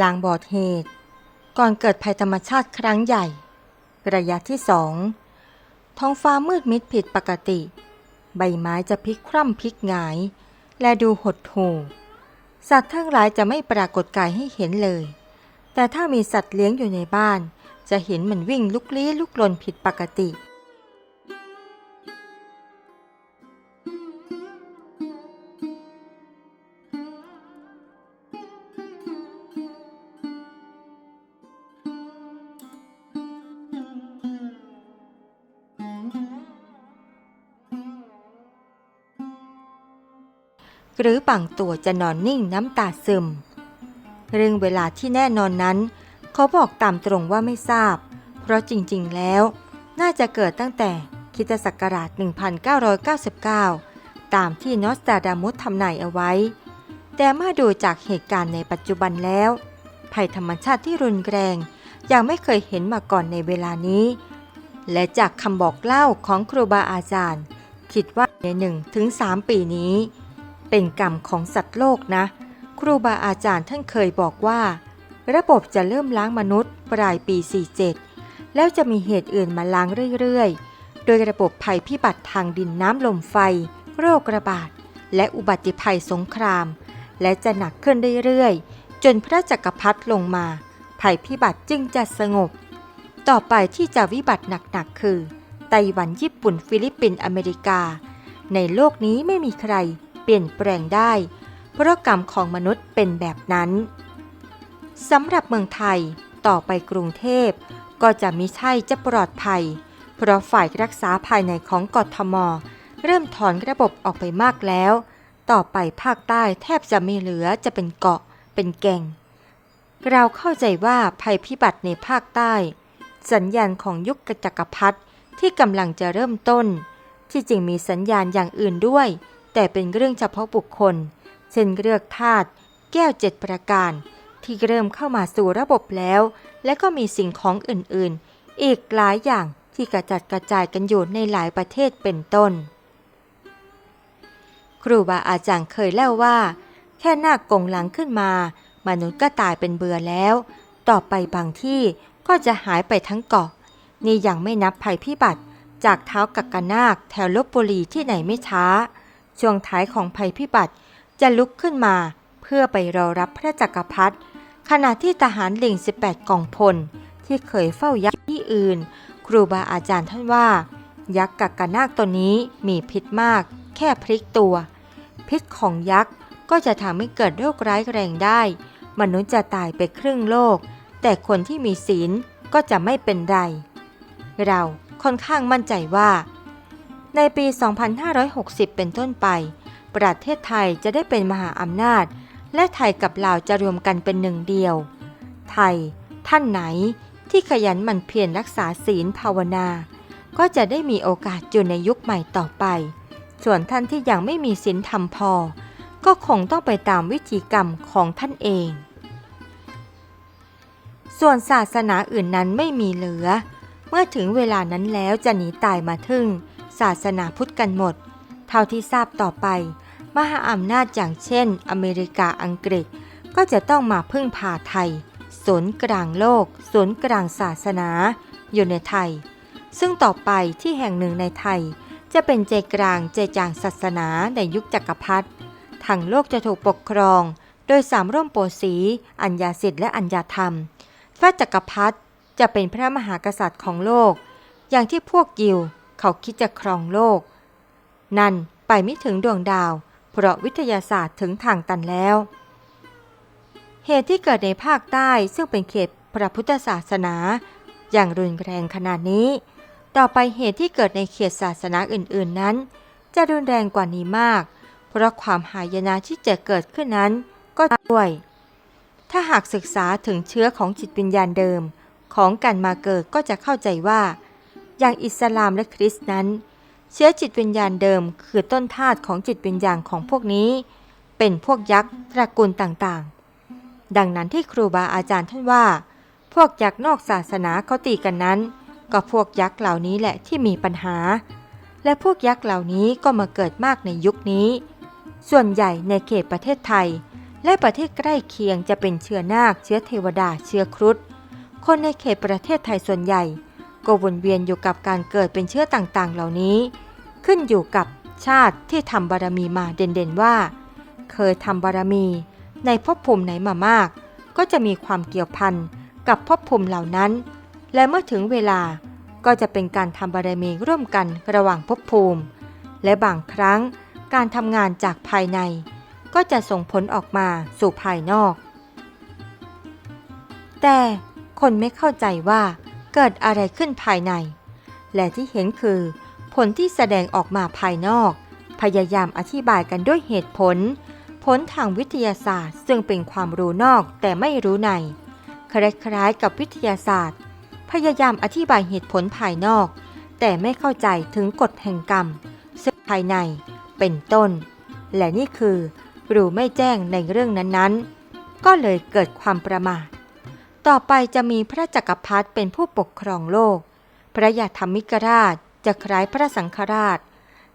ลางบอดเหตุ ก่อนเกิดภัยธรรมชาติครั้งใหญ่ ระยะที่สองท้องฟ้ามืดมิดผิดปกติ ใบไม้จะพลิกคว่ำพลิกหงาย และดูหดหู่สัตว์ทั้งหลายจะไม่ปรากฏกายให้เห็นเลย แต่ถ้ามีสัตว์เลี้ยงอยู่ในบ้าน จะเห็นมันวิ่งลุกลี้ลุกลนผิดปกติ หรือบางตัวจะนอนนิ่งน้ำตาซึม เรื่องเวลาที่แน่นอนนั้น เขาบอกตามตรงว่าไม่ทราบ เพราะจริงๆแล้ว น่าจะเกิดตั้งแต่คริตศักราช 1999 ตามที่นอสตาดามุสทำนายเอาไว้ แต่เมื่อดูจากเหตุการณ์ในปัจจุบันแล้ว ภัยธรรมชาติที่รุนแรงยังไม่เคยเห็นมาก่อนในเวลานี้ และจากคำบอกเล่าของครูบาอาจารย์ คิดว่าในหนึ่งถึงสามปีนี้ เป็นกรรมของสัตว์โลกนะ ครูบาอาจารย์ท่านเคยบอกว่า ระบบจะเริ่มล้างมนุษย์ปลายปี 47 แล้วจะมีเหตุอื่นมาล้างเรื่อยๆ โดยระบบภัยพิบัติทางดินน้ำลมไฟ โรคระบาด และอุบัติภัยสงคราม และจะหนักขึ้นเรื่อยๆ จนพระจักรพรรดิลงมา ภัยพิบัติจึงจะสงบ ต่อไปที่จะวิบัติหนักๆคือไต้หวันญี่ปุ่นฟิลิปปินส์อเมริกา ในโลกนี้ไม่มีใคร ลี่ยนแปลงได้ เพราะกรรมของมนุษย์เป็นแบบนั้นสำหรับเมืองไทยต่อไปกรุงเทพก็จะมิใช่จะปลอดภัย เพราะฝ่ายรักษาภายในของกทม เริ่มถอนระบบออกไปมากแล้ว ต่อไปภาคใต้แทบจะไม่เหลือจะเป็นเกาะเป็นแก่ง เราเข้าใจว่าภัยพิบัติในภาคใต้ สัญญาณของยุคกจักรพรรดิที่กำลังจะเริ่มต้น ที่จริงมีสัญญาณอย่างอื่นด้วย แต่เป็นเรื่องเฉพาะบุคคล เช่นเลือกธาตุแก้วเจ็ดประการ ที่เริ่มเข้ามาสู่ระบบแล้ว และก็มีสิ่งของอื่นๆ อีกหลายอย่างที่กระจัดกระจายกันอยู่ในหลายประเทศเป็นต้น ครูบาอาจารย์เคยเล่าว่า แค่หน้ากงหลังขึ้นมา มนุษย์ก็ตายเป็นเบื่อแล้ว ต่อไปบางที่ก็จะหายไปทั้งเกาะ นี่ยังไม่นับภัยพิบัติ จากเท้ากักกนาคแถวลบบุรีที่ไหนไม่ช้า ช่วงท้ายของภัยพิบัติจะลุกขึ้นมาเพื่อไปรอรับพระจักรพรรดิขณะที่ทหารลิง 18 กองพล ที่เคยเฝ้ายักษ์ที่อื่น ครูบาอาจารย์ท่านว่า ยักษ์กักกนาคตัวนี้มีพิษมาก แค่พลิกตัว พิษของยักษ์ก็จะทำให้เกิดโรคร้ายแรงได้ มนุษย์จะตายไปครึ่งโลก แต่คนที่มีศีลก็จะไม่เป็นไร เราค่อนข้างมั่นใจว่า ในปี 2560 เป็นต้นไป ประเทศไทยจะได้เป็นมหาอำนาจ และไทยกับลาวจะรวมกันเป็นหนึ่งเดียว ไทย ท่านไหนที่ขยันหมั่นเพียรรักษาศีลภาวนา ก็จะได้มีโอกาสอยู่ในยุคใหม่ต่อไป ส่วนท่านที่ยังไม่มีศีลธรรมพอ ก็คงต้องไปตามวิธีกรรมของท่านเอง ส่วนศาสนาอื่นนั้นไม่มีเหลือ เมื่อถึงเวลานั้นแล้วจะหนีตายมาทึ่ง ศาสนาพุทธกันหมด เท่าที่ทราบต่อไป มหาอำนาจอย่างเช่น อเมริกาอังกฤษ ก็จะต้องมาพึ่งพาไทยศูนย์กลางโลกศูนย์กลางศาสนา อยู่ในไทย ซึ่งต่อไปที่แห่งหนึ่งในไทย จะเป็นใจกลางใจจางศาสนาในยุคจักรพรรดิทั้งโลกจะถูกปกครอง โดยสามร่มโปสี อัญญาสิทธิ์และอัญญาธรรม พระจักรพรรดิจะเป็นพระมหากษัตริย์ของโลก อย่างที่พวกยิว เขาคิดจะครองโลก นั่นไปไม่ถึงดวงดาว เพราะวิทยาศาสตร์ถึงทางตันแล้ว เหตุที่เกิดในภาคใต้ซึ่งเป็นเขตพระพุทธศาสนา อย่างรุนแรงขนาดนี้ ต่อไปเหตุที่เกิดในเขตศาสนาอื่น ๆนั้น จะรุนแรงกว่านี้มาก เพราะความหายนะที่จะเกิดขึ้นนั้นก็ด้วย ถ้าหากศึกษาถึงเชื้อของจิตวิญญาณเดิม ของการมาเกิดก็จะเข้าใจว่า อย่างอิสลามและคริสต์นั้น เชื้อจิตวิญญาณเดิมคือต้นธาตุของจิตวิญญาณของพวกนี้ เป็นพวกยักษ์ตระกูลต่างๆ ดังนั้นที่ครูบาอาจารย์ท่านว่า พวกยักษ์นอกศาสนาเขาตีกันนั้น ก็พวกยักษ์เหล่านี้แหละที่มีปัญหา และพวกยักษ์เหล่านี้ก็มาเกิดมากในยุคนี้ ส่วนใหญ่ในเขตประเทศไทย และประเทศใกล้เคียงจะเป็นเชื้อนาคเชื้อเทวดาเชื้อครุฑคนในเขตประเทศไทยส่วนใหญ่ ก็วนเวียนอยู่กับการเกิดเป็นเชื้อต่างๆ เหล่านี้ ขึ้นอยู่กับชาติที่ทำบารมีมาเด่นๆว่า เคยทำบารมี ในภพภูมิไหนมามาก ก็จะมีความเกี่ยวพันกับภพภูมิเหล่านั้น และเมื่อถึงเวลาก็จะเป็นการทำบารมีร่วมกันระหว่างภพภูมิ และบางครั้งการทำงานจากภายใน ก็จะส่งผลออกมาสู่ภายนอก แต่คนไม่เข้าใจว่า เกิดอะไรขึ้นภายใน และที่เห็นคือ ผลที่แสดงออกมาภายนอก พยายามอธิบายกันด้วยเหตุผล ผลทางวิทยาศาสตร์ ซึ่งเป็นความรู้นอกแต่ไม่รู้ใน คล้ายๆกับวิทยาศาสตร์ พยายามอธิบายเหตุผลภายนอก แต่ไม่เข้าใจถึงกฎแห่งกรรม ซึ่งภายใน เป็นต้น และนี่คือรู้ไม่แจ้งในเรื่องนั้นๆ ก็เลยเกิดความประมาท ต่อไปจะมีพระจักรพรรดิเป็นผู้ปกครองโลก พระยาธรรมิกราชจะคล้ายพระสังฆราช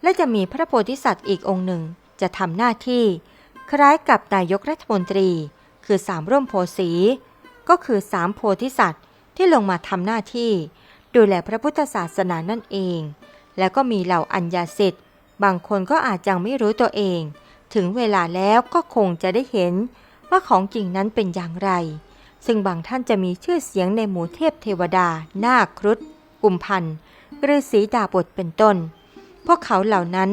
และจะมีพระโพธิสัตว์อีกองค์หนึ่งจะทำหน้าที่ คล้ายกับนายกรัฐมนตรี คือสามร่มโพสี ก็คือสามโพธิสัตว์ที่ลงมาทำหน้าที่ ดูแลพระพุทธศาสนานั่นเอง แล้วก็มีเหล่าอัญญาสิทธิ์บางคนก็อาจยังไม่รู้ตัวเอง ถึงเวลาแล้วก็คงจะได้เห็นว่าของจริงนั้นเป็นอย่างไร ซึ่งบางท่านจะมีชื่อเสียงในหมู่เทพเทวดา นาครุฑกุมพันธ์ฤาษีดาบทเป็นต้น พวกเขาเหล่านั้น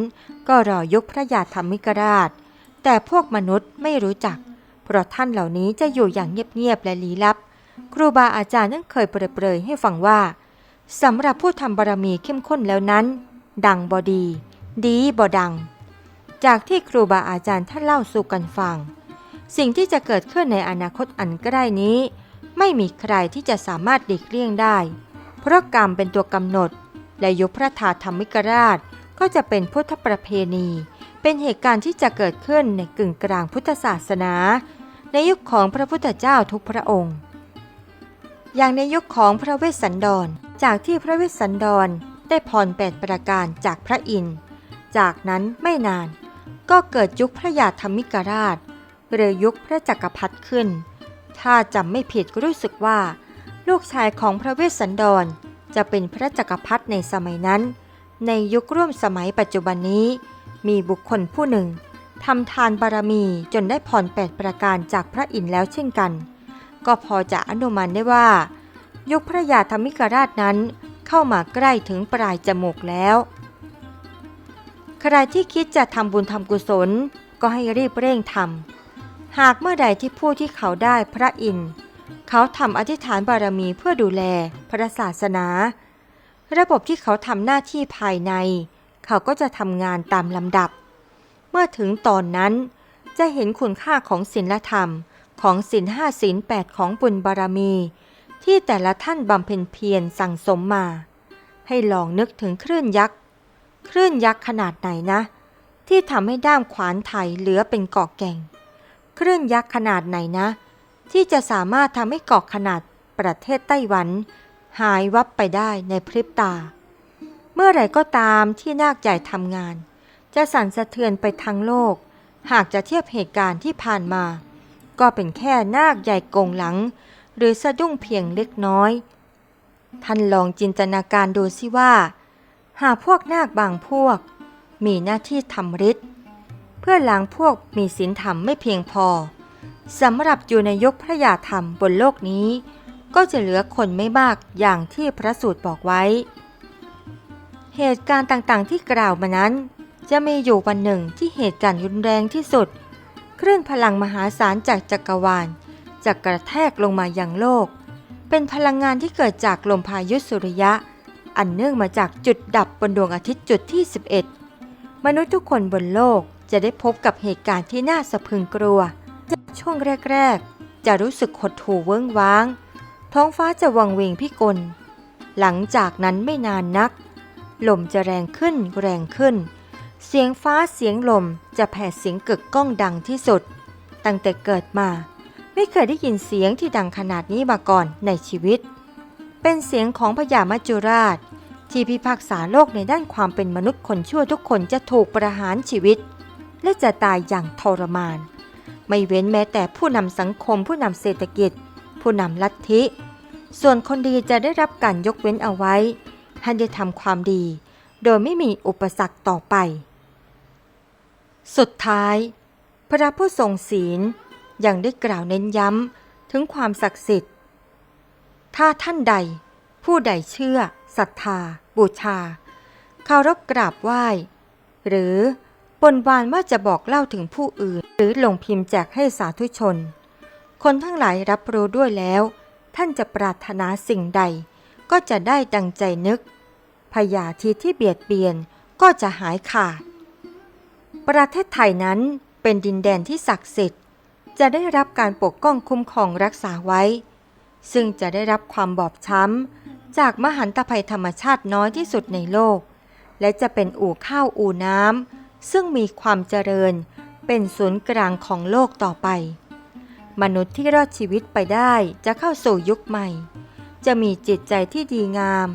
ก็รอยกพระยาธรรมิกราช แต่พวกมนุษย์ไม่รู้จัก เพราะท่านเหล่านี้จะอยู่อย่างเงียบๆและลี้ลับ ครูบาอาจารย์นั้นเคยเปรยๆให้ฟังว่าสำหรับผู้ทำบารมีเข้มข้นแล้วนั้น ดังบอดี ดีบอดัง จากที่ครูบาอาจารย์ท่านเล่าสู่กันฟัง สิ่งที่จะเกิดขึ้นในอนาคตอันใกล้นี้ ไม่มีใครที่จะสามารถดีกเลี่ยงได้ เพราะกรรมเป็นตัวกำหนด และยุคพระธาธรรมิกราช ก็จะเป็นพุทธประเพณี เป็นเหตุการณ์ที่จะเกิดขึ้นในกึ่งกลางพุทธศาสนา ในยุคของพระพุทธเจ้าทุกพระองค์ อย่างในยุคของพระเวสสันดร จากที่พระเวสสันดรได้พรแปดประการจากพระอินทร์จากนั้นไม่นานก็เกิดยุคพระยาธรรมิกราช หรือยุคพระจักรพรรดิขึ้น ถ้าจำไม่ผิดรู้สึกว่า ลูกชายของพระเวสสันดร จะเป็นพระจักรพรรดิในสมัยนั้น ในยุคร่วมสมัยปัจจุบันนี้ มีบุคคลผู้หนึ่งทำทานบารมีจนได้พรแปดประการจากพระอินทร์แล้วเช่นกัน ก็พอจะอนุมันได้ว่า ยุคพระยาธรรมิกราชนั้นเข้ามาใกล้ถึงปลายจมูกแล้ว ใครที่คิดจะทำบุญทำกุศลก็ให้รีบเร่งทำ หากเมื่อใดที่ผู้ที่เขาได้พระอินทร์เขาทำอธิษฐานบารมีเพื่อดูแลพระศาสนา ระบบที่เขาทำหน้าที่ภายใน เขาก็จะทำงานตามลำดับ เมื่อถึงตอนนั้น จะเห็นคุณค่าของศีลธรรมของศีลห้าศีลแปดของบุญบารมี ที่แต่ละท่านบำเพ็ญเพียรสั่งสมมา ให้ลองนึกถึงคลื่นยักษ์คลื่นยักษ์ขนาดไหนนะ ที่ทำให้ด้ามขวานไถเหลือเป็นเกาะแก่ง คลื่นยักษ์ขนาดไหนนะ ที่จะสามารถทำให้เกาะขนาดประเทศไต้หวัน หายวับไปได้ในพริบตา เมื่อไหร่ก็ตามที่นาคใหญ่ทำงาน จะสั่นสะเทือนไปทั้งโลก หากจะเทียบเหตุการณ์ที่ผ่านมา ก็เป็นแค่นาคใหญ่โกงหลัง หรือสะดุ้งเพียงเล็กน้อย ท่านลองจินตนาการดูสิว่า หากพวกนาคบางพวก มีหน้าที่ทำฤทธิ์ เพื่อล้างพวกมีศีลธรรมไม่เพียงพอสำหรับอยู่ในยกพระยาธรรมบนโลกนี้ ก็จะเหลือคนไม่มากอย่างที่พระสูตรบอกไว้ เหตุการณ์ต่างๆที่กล่าวมานั้น จะมีอยู่วันหนึ่งที่เหตุการณ์รุนแรงที่สุดคลื่นพลังมหาศาลจากจักรวาลจะกระแทกลงมายังโลก เป็นพลังงานที่เกิดจากลมพายุสุริยะ อันเนื่องมาจากจุดดับบนดวงอาทิตย์จุดที่ 11 มนุษย์ทุกคนบนโลก จะได้พบกับเหตุการณ์ที่น่าสะพรึงกลัว จากช่วงแรก ๆ จะรู้สึกหดหู่เวิ้งว้าง ท้องฟ้าจะวังเวงพิกล หลังจากนั้นไม่นานนัก ลมจะแรงขึ้นแรงขึ้น เสียงฟ้าเสียงลมจะแผดเสียงกึกก้องดังที่สุด ตั้งแต่เกิดมา ไม่เคยได้ยินเสียงที่ดังขนาดนี้มาก่อนในชีวิต เป็นเสียงของพญามัจจุราชที่พิพากษาโลกในด้านความเป็นมนุษย์คนชั่วทุกคนจะถูกประหารชีวิต และจะตายอย่างทรมาน ไม่เว้นแม้แต่ผู้นำสังคม ผู้นำเศรษฐกิจ ผู้นำลัทธิ ส่วนคนดีจะได้รับการยกเว้นเอาไว้ ให้ได้ทำความดี โดยไม่มีอุปสรรคต่อไป สุดท้าย พระผู้ทรงศีลยังได้กล่าวเน้นย้ำถึงความศักดิ์สิทธิ์ ถ้าท่านใด ผู้ใดเชื่อศรัทธา บูชา เคารพกราบไหว้ หรือ บนบานว่าจะบอกเล่าถึงผู้อื่น หรือลงพิมพ์แจกให้สาธุชน คนทั้งหลายรับรู้ด้วยแล้ว ท่านจะปรารถนาสิ่งใด ก็จะได้ดังใจนึกพยาธิที่เบียดเบียนก็จะหายขาด ประเทศไทยนั้นเป็นดินแดนที่ศักดิ์สิทธิ์ จะได้รับการปกป้องคุ้มครองรักษาไว้ ซึ่งจะได้รับความบอบช้ำ จากมหันตภัยธรรมชาติน้อยที่สุดในโลก และจะเป็นอู่ข้าวอู่น้ำ ซึ่งมีความเจริญเป็นศูนย์กลางของโลกต่อไป มนุษย์ที่รอดชีวิตไปได้จะเข้าสู่ยุคใหม่ จะมีจิตใจที่ดีงาม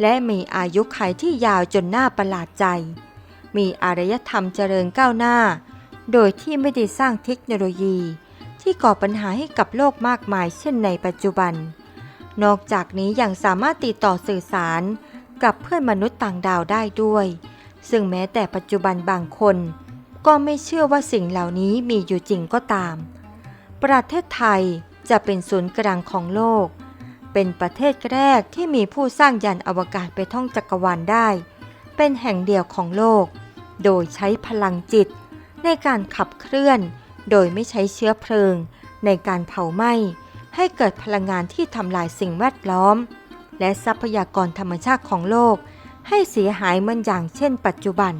และมีอายุขัยที่ยาวจนน่าประหลาดใจ มีอารยธรรมเจริญก้าวหน้า โดยที่ไม่ได้สร้างเทคโนโลยี ที่ก่อปัญหาให้กับโลกมากมายเช่นในปัจจุบัน นอกจากนี้ยังสามารถติดต่อสื่อสารกับเพื่อนมนุษย์ต่างดาวได้ด้วย ซึ่งแม้แต่ปัจจุบันบางคน ก็ไม่เชื่อว่าสิ่งเหล่านี้มีอยู่จริงก็ตาม ประเทศไทยจะเป็นศูนย์กลางของโลก เป็นประเทศแรกที่มีผู้สร้างยานอวกาศไปท่องจักรวาลได้ เป็นแห่งเดียวของโลก โดยใช้พลังจิต ในการขับเคลื่อน โดยไม่ใช้เชื้อเพลิง ในการเผาไหม้ให้เกิดพลังงานที่ทำลายสิ่งแวดล้อม และทรัพยากรธรรมชาติของโลก ให้เสียหายเหมือนอย่างเช่นปัจจุบัน